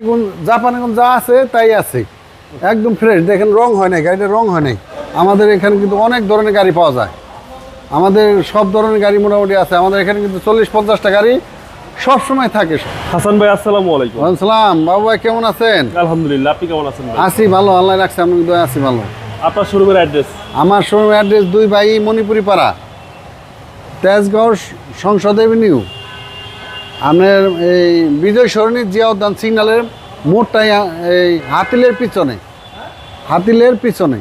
এখন জাপান এখন যা আছে তাই আছে। একদম ফ্রেশ দেখেন রং হয় নাই গাড়িটা রং হয় নাই। আমাদের এখানে কিন্তু অনেক ধরনের গাড়ি পাওয়া যায়। আমাদের সব ধরনের গাড়ি মোটামুটি আছে। আমাদের এখানে কিন্তু চল্লিশ পঞ্চাশটা গাড়ি সব সময় থাকে। হাসান ভাই আসসালামু আলাইকুম। সালাম। বাবু ভাই কেমন আছেন? আলহামদুলিল্লাহ আপনি কেমন আছেন আছি ভালো আল্লাহ রাখছে আমি কিন্তু আছি ভালো। আপনার শোরুমের অ্যাড্রেস? আমার শোরুম অ্যাড্রেস দুই ভাই মণিপুরি পাড়া তেজগড় সংসদ এভিনিউ। আপনার এই বিজয় সরণি জিয়া উদ্যান সিগন্যালের মোড়টাই এই হাতিলের পিছনে। হাতিলের পিছনে।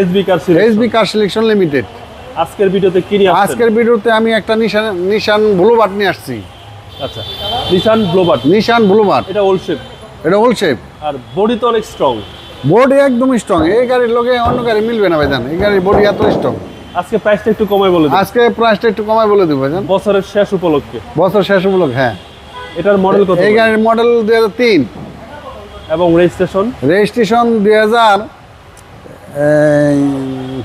SB car SB car selection limited আজকের ভিডিওতে কি আজকের ভিডিওতে আমি একটা নিশান নিশান ব্লুবার্ট নিয়ে আসছি। আচ্ছা নিশান ব্লোবার্ট নিশান ব্লুবার্ট এটা ওল্ড শেপ এটা ওল শেপ আর বডি তো অনেক স্ট্রং বডি একদম স্ট্রং এই গাড়ির লোকে অন্য গাড়ি মিলবে না ভাই ভাইজান এই গাড়ির বডি এত স্ট্রং আজকে প্রাইসটা একটু কমাই বলে আজকে প্রাইসটা একটু কমায় বলে দেবো বছরের শেষ উপলক্ষে। বছর শেষ উপলক্ষে হ্যাঁ। এটার মডেল কত এই গাড়ির মডেল দুই হাজার তিন। এবং রেজিস্ট্রেশন রেজিস্ট্রেশন দুই হাজার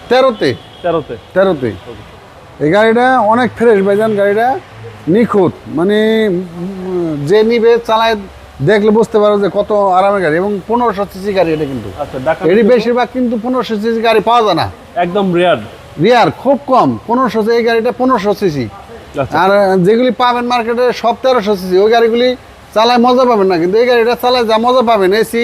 তেরোতে। তেরোতে। তেরোতে। এই গাড়িটা অনেক ফ্রেশ ভাইজান গাড়িটা নিখুঁত। মানে যে নিবে চালায় দেখলে বুঝতে পারো যে কত আরামের গাড়ি। এবং পনেরোশো সিসি গাড়ি এটা কিন্তু। আচ্ছা এটি বেশিরভাগ কিন্তু পনেরোশো সিসি গাড়ি পাওয়া যায় না। একদম রেয়ার রিয়ার খুব কম পনেরোশো এই গাড়িটা পনেরোশো সিসি। আচ্ছা। আর যেগুলি পাবেন মার্কেটে সব তেরোশো সিসি ওই গাড়িগুলি চালায় মজা পাবেন না কিন্তু এই গাড়িটা চালায় যা মজা পাবেন এসি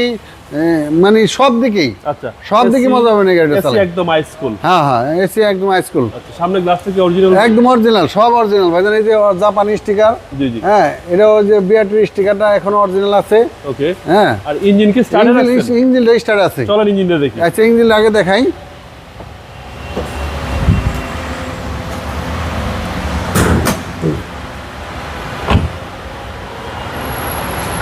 মানে সব দিকেই। আচ্ছা। সব দিকে মজা পাবেন এই গাড়িটা চালায়। একদম হাই স্কুল হ্যাঁ হ্যাঁ এসি একদম হাইস্কুল আচ্ছা সামনে গ্লাস থেকে অরিজিনাল একদম অরিজিনাল সব অরিজিনাল ভাইজান এই যে জাপানি স্টিকার জি জি। হ্যাঁ এটা ওই যে বিআরটির স্টিকারটা এখন অরিজিনাল আছে। ওকে হ্যাঁ। আর ইঞ্জিন কি স্টার্টার আছে ইঞ্জিন রেজিস্টার আছে। চলেন ইঞ্জিনটা দেখি। আচ্ছা ইঞ্জিন আগে দেখাই।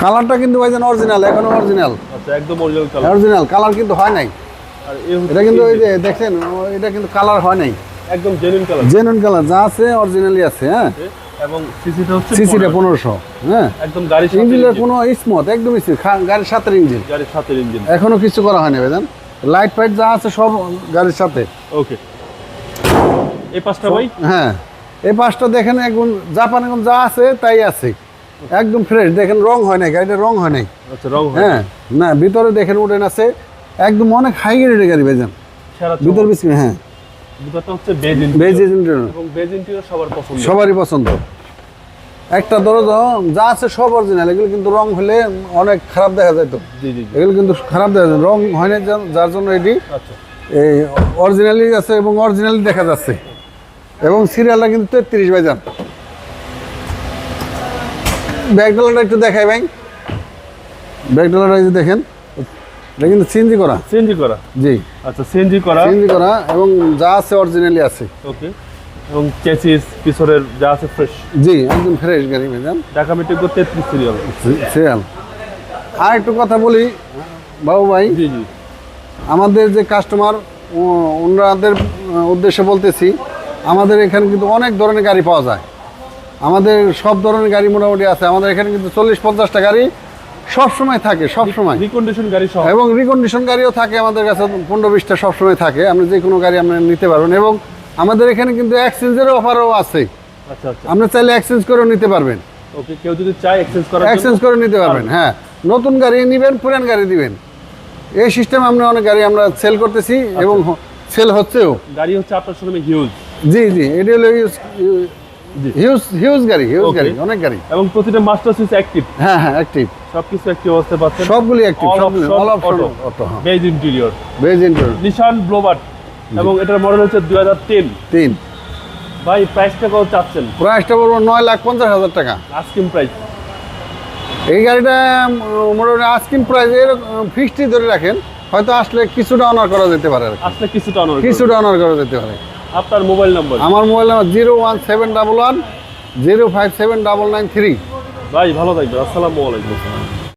কালারটা কিন্তু ভাইজান অরিজিনাল এখনও অরিজিনাল আচ্ছা একদম অরিজিনাল কালার অরিজিনাল কালার কিন্তু হয় নাই। আর এটা কিন্তু ওই যে দেখেন এটা কিন্তু কালার হয় নাই। একদম জেনুইন কালার জেনুইন কালার যা আছে অরিজিনালি আছে হ্যাঁ। এবং সিসিটা হচ্ছে সিসিটা 15 পনেরোশো হ্যাঁ। একদম গাড়ির সাথে ইঞ্জিনের কোনো স্মুথ একদম স্মুথ গাড়ির সাথে ইঞ্জিন গাড়ির সাথে ইঞ্জিন এখনও কিছু করা হয়নি ভাইজান লাইট ফাইট যা আছে সব গাড়ির সাথে। ওকে। এই পাঁচটা ভাই? হ্যাঁ। এই পাঁচটা দেখেন এখন জাপান এখন যা আছে তাই আছে। একদম ফ্রেশ দেখেন রং হয় নাই গাড়িটা রং হয় নাই। আচ্ছা রং হয় হ্যাঁ না ভিতরে দেখেন উঠেন আছে একদম অনেক হাই গ্রেডের গাড়ি ভাইজান। সারা ভিতর বিস্কিট হ্যাঁ। দুটোটা হচ্ছে বেজ বেজ ইন্টেরিয়র এবং বেজ ইন্টেরিয়র সবার পছন্দ সবারই পছন্দ। একটা ধরো যা আছে সব অরিজিনাল এগুলো কিন্তু রং হলে অনেক খারাপ দেখা যায় তো। এগুলো কিন্তু খারাপ দেখা যায় রং হয় না যার- জন্য এটি আচ্ছা। এই অরিজিনালি আছে এবং অরিজিনালি দেখা যাচ্ছে। এবং সিরিয়ালটা কিন্তু তেত্রিশ ভাইজান। ব্যাক ডলারটা একটু দেখাই ভাই। ব্যাক ডলারটা এই যে দেখেন এটা কিন্তু সিএনজি করা। সিএনজি করা? জি। আচ্ছা সিএনজি করা? সিএনজি করা এবং যা আছে অরিজিনালি আছে। ওকে। এবং চেসিস পিছনের যা আছে ফ্রেশ জি একদম ফ্রেশ গাড়ি ভাইজান ঢাকা মেট্রিক তেত্রিশ সিরিয়াল সিরিয়াল আর একটু কথা বলি বাবু ভাই। জি জি। আমাদের যে কাস্টমার ওনাদের উদ্দেশ্যে বলতেছি আমাদের এখানে কিন্তু অনেক ধরনের গাড়ি পাওয়া যায়। আমাদের সব ধরনের গাড়ি মোটামুটি আছে। আমাদের এখানে কিন্তু চল্লিশ পঞ্চাশটা গাড়ি সব সময় থাকে সব সময় রিকন্ডিশন গাড়ি এবং রিকন্ডিশন গাড়িও থাকে আমাদের কাছে পনেরো বিশটা সবসময় থাকে। আপনি যে কোনো গাড়ি আপনি নিতে পারবেন। এবং আমাদের এখানে কিন্তু এক্সচেঞ্জের অফারও আছে। আচ্ছা আচ্ছা। আপনি চাইলে এক্সচেঞ্জ করেও নিতে পারবেন। ওকে কেউ যদি চায় এক্সচেঞ্জ করার জন্য এক্সচেঞ্জ করে নিতে পারবেন হ্যাঁ। নতুন গাড়ি নেবেন পুরান গাড়ি দিবেন। এই সিস্টেম আমরা অনেক গাড়ি আমরা সেল করতেছি এবং সেল হচ্ছেও। গাড়ি হচ্ছে আপনার শোরুমে হিউজ জি জি এটি হলো। হিউজ হিউজ গাড়ি হিউজ গাড়ি অনেক গাড়ি। এবং প্রতিটা মাস্টার সুইচ অ্যাক্টিভ হ্যাঁ হ্যাঁ অ্যাক্টিভ সবকিছু অ্যাক্টিভ অবস্থায় পাচ্ছেন। সবগুলি অ্যাক্টিভ All সবগুলি option all option auto beige interior beige inter Nissan Bluebird এবং এটার মডেল হচ্ছে তিন। ভাই প্রাইসটা কত চাচ্ছেন? প্রাইসটা বলব লাখ পঞ্চাশ হাজার টাকা। আস্কিং প্রাইস এই গাড়িটা মোটামুটি প্রাইস ফিক্সডই ধরে রাখেন। হয়তো আসলে কিছুটা অনার করা যেতে পারে আসলে কিছুটা অনার কিছুটা অনার করা যেতে পারে। আপনার মোবাইল নাম্বার? আমার mobile number zero one seven double one zero five seven double nine three. ভাই ভালো থাকবে আসসালামু আলাইকুম।